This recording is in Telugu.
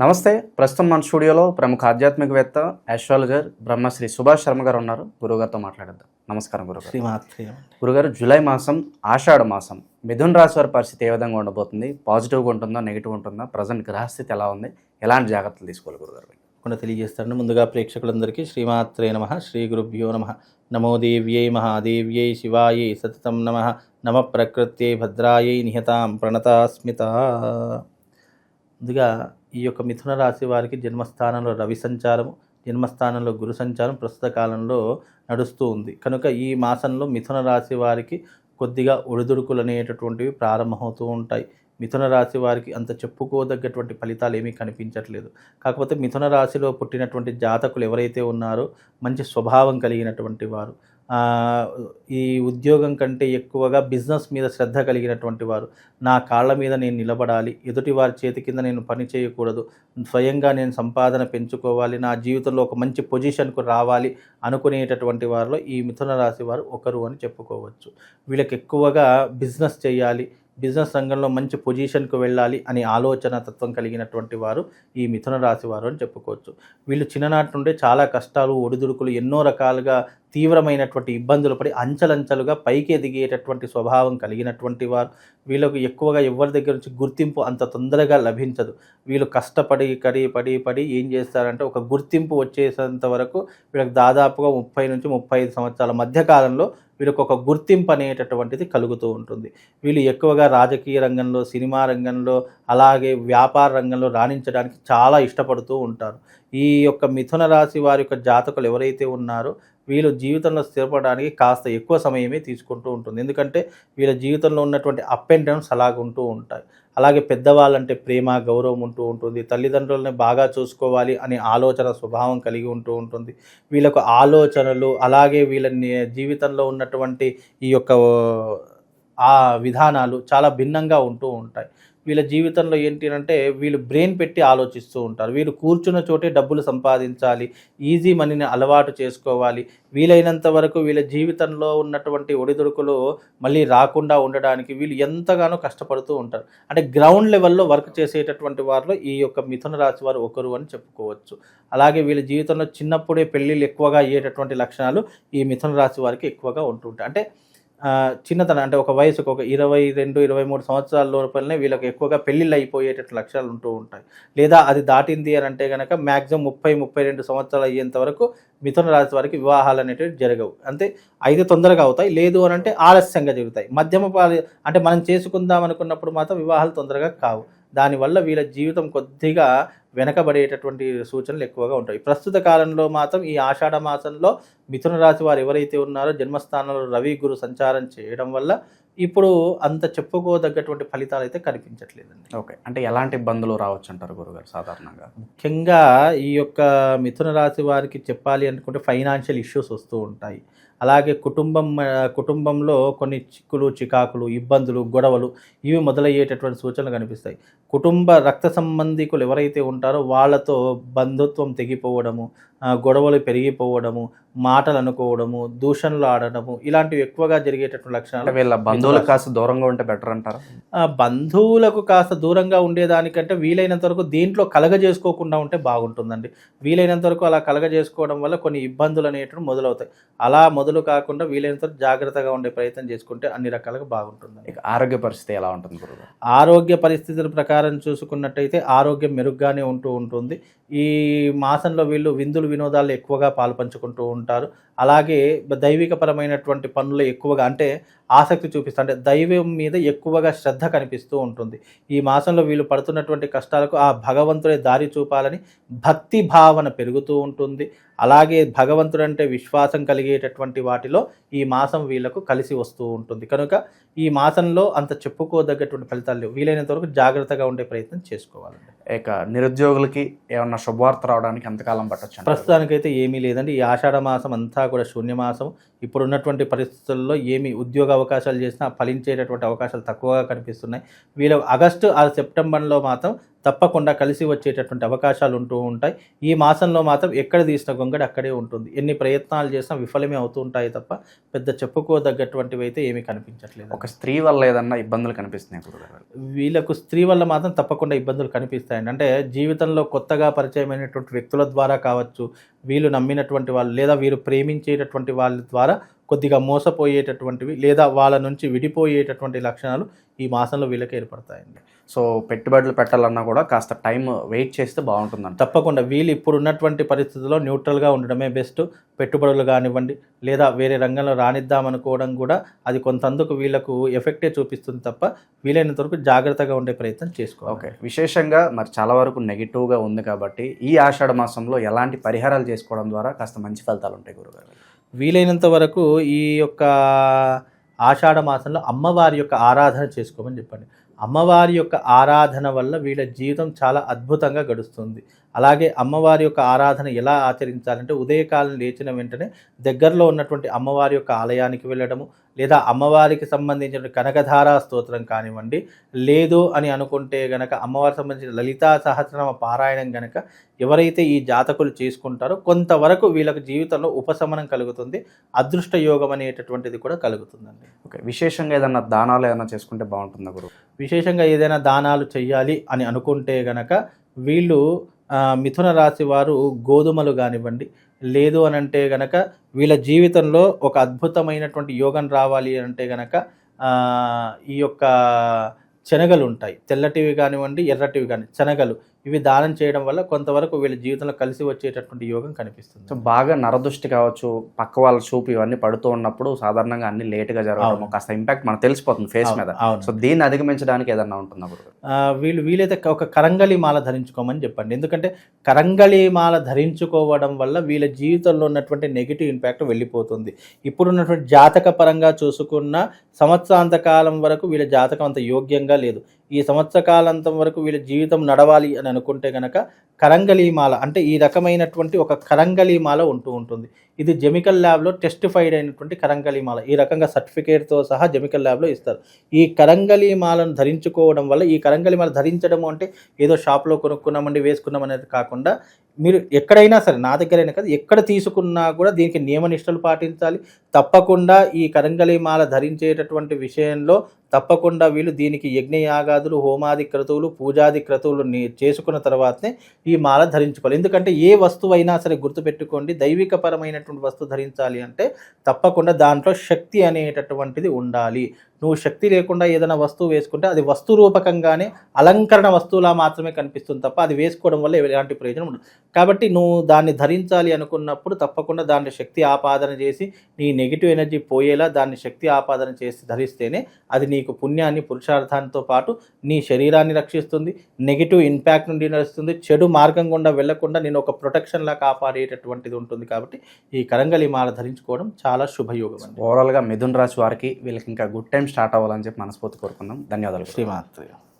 నమస్తే ప్రస్తుతం మన స్టూడియోలో ప్రముఖ ఆధ్యాత్మికవేత్త ఆస్ట్రాలజర్ బ్రహ్మశ్రీ సుభాష్ శర్మ గారు ఉన్నారు. గురుగారితో మాట్లాడేద్దాం. నమస్కారం గురుగారు గురుగారు జూలై మాసం ఆషాఢ మాసం మిథున్ రాశి వారి పరిస్థితి ఏ విధంగా ఉండబోతుంది? పాజిటివ్గా ఉంటుందా నెగిటివ్ ఉంటుందా? ప్రజెంట్ గ్రహస్థితి ఎలా ఉంది? ఎలాంటి జాగ్రత్తలు తీసుకోవాలి గురుగారు కూడా తెలియజేస్తాను. ముందుగా ప్రేక్షకులందరికీ శ్రీమాత్రే నమ శ్రీ గురుభ్యో నమ. నమో దేవ్యై మహాదేవ్యై శివాయై సతతం నమ. నమ ప్రకృత్యై భద్రాయై నిహతాం ప్రణతాస్మిత. ముందుగా ఈ యొక్క మిథున రాశి వారికి జన్మస్థానంలో రవి సంచారము జన్మస్థానంలో గురు సంచారం ప్రస్తుత కాలంలో నడుస్తూ ఉంది. కనుక ఈ మాసంలో మిథున రాశి వారికి కొద్దిగా ఒడిదుడుకులు అనేటటువంటివి ప్రారంభమవుతూ ఉంటాయి. మిథున రాశి వారికి అంత చెప్పుకోదగ్గటువంటి ఫలితాలు ఏమీ కనిపించట్లేదు. కాకపోతే మిథున రాశిలో పుట్టినటువంటి జాతకులు ఎవరైతే ఉన్నారో మంచి స్వభావం కలిగినటువంటి వారు. ఈ ఉద్యోగం కంటే ఎక్కువగా బిజినెస్ మీద శ్రద్ధ కలిగినటువంటి వారు. నా కాళ్ళ మీద నేను నిలబడాలి. ఎదుటి వారి చేతి కింద నేను పని చేయకూడదు. స్వయంగా నేను సంపాదన పెంచుకోవాలి. నా జీవితంలో ఒక మంచి పొజిషన్కు రావాలి అనుకునేటటువంటి వారిలో ఈ మిథున రాశి వారు ఒకరు అని చెప్పుకోవచ్చు. వీళ్ళకి ఎక్కువగా బిజినెస్ చేయాలి. బిజినెస్ రంగంలో మంచి పొజిషన్కు వెళ్ళాలి అనే ఆలోచన తత్వం కలిగినటువంటి వారు ఈ మిథున రాశి వారు అని చెప్పుకోవచ్చు. వీళ్ళు చిన్ననాటి నుండే చాలా కష్టాలు ఒడిదుడుకులు ఎన్నో రకాలుగా తీవ్రమైనటువంటి ఇబ్బందులు పడి అంచెలంచెలుగా పైకి ఎదిగేటటువంటి స్వభావం కలిగినటువంటి వారు. వీళ్ళకు ఎక్కువగా ఎవరి దగ్గర నుంచి గుర్తింపు అంత తొందరగా లభించదు. వీళ్ళు కష్టపడి కడి పడి పడి ఏం చేస్తారంటే ఒక గుర్తింపు వచ్చేసేంత వరకు వీళ్ళకి దాదాపుగా ముప్పై నుంచి ముప్పై ఐదు సంవత్సరాల మధ్యకాలంలో వీళ్ళకి ఒక గుర్తింపు అనేటటువంటిది కలుగుతూ ఉంటుంది. వీళ్ళు ఎక్కువగా రాజకీయ రంగంలో సినిమా రంగంలో అలాగే వ్యాపార రంగంలో రాణించడానికి చాలా ఇష్టపడుతూ ఉంటారు. ఈ యొక్క మిథున రాశి వారి యొక్క జాతకులు ఎవరైతే ఉన్నారో వీళ్ళు జీవితంలో స్థిరపడడానికి కాస్త ఎక్కువ సమయమే తీసుకుంటూ ఉంటుంది. ఎందుకంటే వీళ్ళ జీవితంలో ఉన్నటువంటి అప్ అండ్ డౌన్స్ అలాగ ఉంటూ ఉంటాయి. అలాగే పెద్దవాళ్ళంటే ప్రేమ గౌరవం ఉంటూ ఉంటుంది. తల్లిదండ్రులని బాగా చూసుకోవాలి అనే ఆలోచన స్వభావం కలిగి ఉంటూ ఉంటుంది. వీళ్ళకు ఆలోచనలు అలాగే వీళ్ళ జీవితంలో ఉన్నటువంటి ఈ యొక్క ఆ విధానాలు చాలా భిన్నంగా ఉంటూ ఉంటాయి. వీళ్ళ జీవితంలో ఏంటి అంటే వీళ్ళు బ్రెయిన్ పెట్టి ఆలోచిస్తూ ఉంటారు. వీళ్ళు కూర్చున్న చోటే డబ్బులు సంపాదించాలి ఈజీ మనీని అలవాటు చేసుకోవాలి. వీలైనంత వరకు వీళ్ళ జీవితంలో ఉన్నటువంటి ఒడిదుడుకులు మళ్ళీ రాకుండా ఉండడానికి వీళ్ళు ఎంతగానో కష్టపడుతూ ఉంటారు. అంటే గ్రౌండ్ లెవెల్లో వర్క్ చేసేటటువంటి వారిలో ఈ యొక్క మిథున రాశి వారు ఒకరు అని చెప్పుకోవచ్చు. అలాగే వీళ్ళ జీవితంలో చిన్నప్పుడే పెళ్ళిళ్ళు ఎక్కువగా అయ్యేటటువంటి లక్షణాలు ఈ మిథున రాశి వారికి ఎక్కువగా ఉంటుంటాయి. అంటే చిన్నతనం అంటే ఒక వయసుకు ఒక ఇరవై రెండు ఇరవై మూడు సంవత్సరాల లోపలనే వీళ్ళకి ఎక్కువగా పెళ్ళిళ్ళు అయిపోయేటట్టు లక్ష్యాలు ఉంటూ ఉంటాయి. లేదా అది దాటింది అని అంటే కనుక మ్యాక్సిమం ముప్పై ముప్పై రెండు సంవత్సరాలు అయ్యేంత వరకు మిథున రాశి వారికి వివాహాలు అనేటివి జరగవు. అంటే అయితే తొందరగా అవుతాయి. లేదు అని అంటే ఆలస్యంగా జరుగుతాయి. మధ్యమ అంటే మనం చేసుకుందాం అనుకున్నప్పుడు మాత్రం వివాహాలు తొందరగా కావు. దానివల్ల వీళ్ళ జీవితం కొద్దిగా వెనకబడేటటువంటి సూచనలు ఎక్కువగా ఉంటాయి. ప్రస్తుత కాలంలో మాత్రం ఈ ఆషాఢ మాసంలో మిథున రాశి వారు ఎవరైతే ఉన్నారో జన్మస్థానంలో రవి గురు సంచారం చేయడం వల్ల ఇప్పుడు అంత చెప్పుకోదగ్గటువంటి ఫలితాలు అయితే కనిపించట్లేదండి. ఓకే. అంటే ఎలాంటి ఇబ్బందులు రావచ్చు అంటారు గురుగారు సాధారణంగా? ముఖ్యంగా ఈ యొక్క మిథున రాశి వారికి చెప్పాలి అనుకుంటే ఫైనాన్షియల్ ఇష్యూస్ వస్తూ ఉంటాయి. అలాగే కుటుంబం కుటుంబంలో కొన్ని చిక్కులు చికాకులు ఇబ్బందులు గొడవలు ఇవి మొదలయ్యేటటువంటి సూచనలు కనిపిస్తాయి. కుటుంబ రక్త సంబంధికులు ఎవరైతే ఉంటారో వాళ్ళతో బంధుత్వం తెగిపోవడము గొడవలు పెరిగిపోవడము మాటలు అనుకోవడము దూషణలు ఆడడము ఇలాంటివి ఎక్కువగా జరిగేటటువంటి లక్షణాలు వీళ్ళ బంధువులకు కాస్త దూరంగా ఉంటే బెటర్ అంటారా? బంధువులకు కాస్త దూరంగా ఉండేదానికంటే వీలైనంత వరకు దేంట్లో కలగజేసుకోకుండా ఉంటే బాగుంటుందండి. వీలైనంత వరకు అలా కలగజేసుకోవడం వల్ల కొన్ని ఇబ్బందులు అనేటివి మొదలవుతాయి. అలా మొదలు కాకుండా వీలైనంత వరకు జాగ్రత్తగా ఉండే ప్రయత్నం చేసుకుంటే అన్ని రకాలుగా బాగుంటుందండి. ఇక ఆరోగ్య పరిస్థితి ఎలా ఉంటుంది ఆరోగ్య పరిస్థితుల ప్రకారం చూసుకున్నట్టయితే ఆరోగ్యం మెరుగ్గానే ఉంటూ ఉంటుంది. ఈ మాసంలో వీళ్ళు విందులు వినోదాలు ఎక్కువగా పాల్పంచుకుంటూ ఉంటారు. అలాగే దైవికపరమైనటువంటి పనులు ఎక్కువగా అంటే ఆసక్తి చూపిస్తారు అంటే దైవం మీద ఎక్కువగా శ్రద్ధ కనిపిస్తూ ఉంటుంది. ఈ మాసంలో వీళ్ళు పడుతున్నటువంటి కష్టాలకు ఆ భగవంతుడే దారి చూపాలని భక్తి భావన పెరుగుతూ ఉంటుంది. అలాగే భగవంతుడు అంటే విశ్వాసం కలిగేటటువంటి వాటిలో ఈ మాసం వీళ్ళకు కలిసి వస్తూ ఉంటుంది. కనుక ఈ మాసంలో అంత చెప్పుకోదగ్గటువంటి ఫలితాలు లేవు. వీలైనంత వరకు జాగ్రత్తగా ఉండే ప్రయత్నం చేసుకోవాలండి. ఇక నిరుద్యోగులకి ఏమన్నా శుభవార్త రావడానికి ఎంతకాలం పట్టొచ్చు? ప్రస్తుతానికైతే ఏమీ లేదండి. ఈ ఆషాఢ మాసం అంతా కూడా శూన్యమాసం. ఇప్పుడు ఉన్నటువంటి పరిస్థితుల్లో ఏమి ఉద్యోగ అవకాశాలు చేసినా ఫలించేటటువంటి అవకాశాలు తక్కువగా కనిపిస్తున్నాయి. వీళ్ళు ఆగస్టు ఆ సెప్టెంబర్లో మాత్రం తప్పకుండా కలిసి వచ్చేటటువంటి అవకాశాలు ఉంటూ ఉంటాయి. ఈ మాసంలో మాత్రం ఎక్కడ తీసిన గొంగడి అక్కడే ఉంటుంది. ఎన్ని ప్రయత్నాలు చేసినా విఫలమే అవుతూ ఉంటాయి తప్ప పెద్ద చెప్పుకోదగ్గటువంటివి అయితే ఏమీ కనిపించట్లేదు. ఒక స్త్రీ వల్ల ఏదన్నా ఇబ్బందులు కనిపిస్తున్నాయి వీళ్ళకు స్త్రీ వల్ల మాత్రం తప్పకుండా ఇబ్బందులు కనిపిస్తాయండి. అంటే జీవితంలో కొత్తగా పరిచయమైనటువంటి వ్యక్తుల ద్వారా కావచ్చు వీళ్ళు నమ్మినటువంటి వాళ్ళు లేదా వీరు ప్రేమించేటటువంటి వాళ్ళ ద్వారా కొద్దిగా మోసపోయేటటువంటివి లేదా వాళ్ళ నుంచి విడిపోయేటటువంటి లక్షణాలు ఈ మాసంలో వీళ్ళకి ఏర్పడతాయండి. సో పెట్టుబడులు పెట్టాలన్నా కూడా కాస్త టైం వెయిట్ చేస్తే బాగుంటుందంట. తప్పకుండా. వీళ్ళు ఇప్పుడు ఉన్నటువంటి పరిస్థితుల్లో న్యూట్రల్గా ఉండడమే బెస్ట్. పెట్టుబడులు కానివ్వండి లేదా వేరే రంగంలో రానిద్దామనుకోవడం కూడా అది కొంతందుకు వీళ్ళకు ఎఫెక్టే చూపిస్తుంది తప్ప వీలైనంత వరకు జాగ్రత్తగా ఉండే ప్రయత్నం చేసుకోవాలి. ఓకే. విశేషంగా మరి చాలా వరకు నెగిటివ్గా ఉంది కాబట్టి ఈ ఆషాఢ మాసంలో ఎలాంటి పరిహారాలు చేసుకోవడం ద్వారా కాస్త మంచి ఫలితాలు ఉంటాయి గురుగారు? వీలైనంత వరకు ఈ యొక్క ఆషాఢ మాసంలో అమ్మవారి యొక్క ఆరాధన చేసుకోమని చెప్పండి. అమ్మవారి యొక్క ఆరాధన వల్ల వీళ్ళ జీవితం చాలా అద్భుతంగా గడుస్తుంది. అలాగే అమ్మవారి యొక్క ఆరాధన ఎలా ఆచరించాలంటే ఉదయకాలం లేచిన వెంటనే దగ్గరలో ఉన్నటువంటి అమ్మవారి యొక్క ఆలయానికి వెళ్ళడము లేదా అమ్మవారికి సంబంధించిన కనకధారా స్తోత్రం కానివ్వండి లేదు అని అనుకుంటే గనక అమ్మవారికి సంబంధించిన లలితా సహస్రనామ పారాయణం గనక ఎవరైతే ఈ జాతకులు చేసుకుంటారో కొంతవరకు వీళ్ళకి జీవితంలో ఉపశమనం కలుగుతుంది అదృష్ట యోగం అనేటటువంటిది కూడా కలుగుతుందండి. ఓకే విశేషంగా ఏదన్నా దానాలు ఏదైనా చేసుకుంటే బాగుంటుందా గురు? విశేషంగా ఏదైనా దానాలు చెయ్యాలి అని అనుకుంటే గనక వీళ్ళు మిథున రాశి వారు గోధుమలు కానివ్వండి. లేదు అని అంటే గనక వీళ్ళ జీవితంలో ఒక అద్భుతమైనటువంటి యోగం రావాలి అంటే గనక ఈ యొక్క శనగలు ఉంటాయి. తెల్లటివి కానివ్వండి ఎర్రటివి కానీ శనగలు. ఇవి దానం చేయడం వల్ల కొంతవరకు వీళ్ళ జీవితంలో కలిసి వచ్చేటటువంటి యోగం కనిపిస్తుంది. సో బాగా నరదృష్టి కావచ్చు పక్క వాళ్ళ చూపు ఇవన్నీ పడుతూ ఉన్నప్పుడు సాధారణంగా అన్ని లేట్గా జరగడం. కాస్త ఇంపాక్ట్ మనకు తెలిసిపోతుంది ఫేస్ మీద. సో దీన్ని అధిగమించడానికి ఏదన్నా ఉంటుందా వీళ్ళు వీలైతే ఒక కరంగలి మాల ధరించుకోమని చెప్పండి. ఎందుకంటే కరంగలి మాల ధరించుకోవడం వల్ల వీళ్ళ జీవితంలో ఉన్నటువంటి నెగిటివ్ ఇంపాక్ట్ వెళ్ళిపోతుంది. ఇప్పుడు ఉన్నటువంటి జాతక పరంగా చూసుకున్న సంవత్సరాంత కాలం వరకు వీళ్ళ జాతకం అంత యోగ్యంగా లేదు. ఈ సంవత్సర కాలంతం వరకు వీళ్ళ జీవితం నడవాలి అని అనుకుంటే గనక కరంగలీమాల అంటే ఈ రకమైనటువంటి ఒక కరంగలీమాల ఉంటూ ఉంటుంది. ఇది జెమికల్ ల్యాబ్లో టెస్టిఫైడ్ అయినటువంటి కరంగలీమాల ఈ రకంగా సర్టిఫికేట్తో సహా జెమికల్ ల్యాబ్లో ఇస్తారు. ఈ కరంగలి మాలను ధరించుకోవడం వల్ల ఈ కరంగలీమాల ధరించడం అంటే ఏదో షాప్లో కొనుక్కున్నామండి వేసుకున్నాం అనేది కాకుండా మీరు ఎక్కడైనా సరే నా దగ్గరైనా కదా ఎక్కడ తీసుకున్నా కూడా దీనికి నియమనిష్టలు పాటించాలి. తప్పకుండా ఈ కరంగలి మాల ధరించేటటువంటి విషయంలో తప్పకుండా వీళ్ళు దీనికి యజ్ఞయాగాదులు హోమాది క్రతువులు పూజాది క్రతువులు చేసుకున్న తర్వాతనే ఈ మాల ధరించుకోవాలి. ఎందుకంటే ఏ వస్తువు అయినా సరే గుర్తుపెట్టుకోండి దైవికపరమైనటువంటి వస్తువు ధరించాలి అంటే తప్పకుండా దాంట్లో శక్తి అనేటటువంటిది ఉండాలి. నువ్వు శక్తి లేకుండా ఏదైనా వస్తువు వేసుకుంటే అది వస్తు రూపకంగానే అలంకరణ వస్తువులా మాత్రమే కనిపిస్తుంది తప్ప అది వేసుకోవడం వల్ల ఎలాంటి ప్రయోజనం ఉండదు. కాబట్టి నువ్వు దాన్ని ధరించాలి అనుకున్నప్పుడు తప్పకుండా దాన్ని శక్తి ఆపాదన చేసి నీ నెగిటివ్ ఎనర్జీ పోయేలా దాన్ని శక్తి ఆపాదన చేసి ధరిస్తేనే అది నీకు పుణ్యాన్ని పురుషార్థానితో పాటు నీ శరీరాన్ని రక్షిస్తుంది నెగిటివ్ ఇంపాక్ట్ నుండి నడుస్తుంది చెడు మార్గం గుండా వెళ్ళకుండా నేను ఒక ప్రొటెక్షన్లా కాపాడేటటువంటిది ఉంటుంది కాబట్టి ఈ కరంగలి మాల ధరించుకోవడం చాలా శుభయోగం ఓవరాల్గా మిథున్ రాశి వారికి వీళ్ళకి ఇంకా గుడ్ టైం స్టార్ట్ అవ్వాలని చెప్పి మనస్ఫూర్తి కోరుకుందాం. ధన్యవాదాలు. శ్రీమాత్